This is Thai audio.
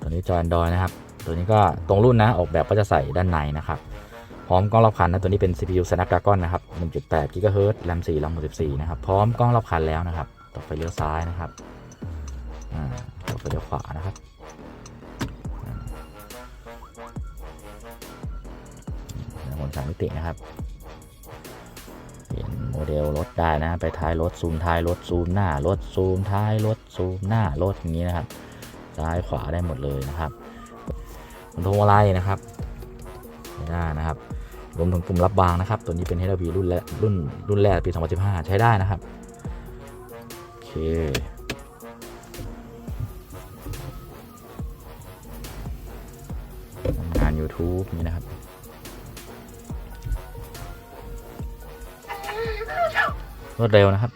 ตัวนี้จอ Android นะครับ ตัวนี้ก็ตรงรุ่นนะ ออกแบบก็จะใส่ด้านในนะครับ พร้อมกล้องรอบคันนะ ตัวนี้เป็น CPU Snapdragon นะครับ 1.8 GHz RAM 4 RAM 64นะครับ พร้อมกล้องรอบคันแล้วนะครับ ต่อไปเลี้ยวซ้ายนะครับอ่าต่อไปเลี้ยวขวานะครับอ่านี่บนสามมิตินะครับเปลี่ยนโมเดลรถได้นะ ไปท้ายรถซูมท้ายรถซูมหน้ารถซูมท้ายรถซูมหน้ารถอย่างนี้นะครับ ซ้ายขวาได้หมดเลยนะครับคอนโทรอะไรนะครับไม่ได้นะครับรวมถึงปุ่มรับบางนะครับ ตัวนี้เป็น HRV รุ่นแรกรุ่นรุ่นแรกปี 2015 ใช้ได้นะครับ โอเคทำงาน YouTube นี่นะครับรวดเร็วนะครับ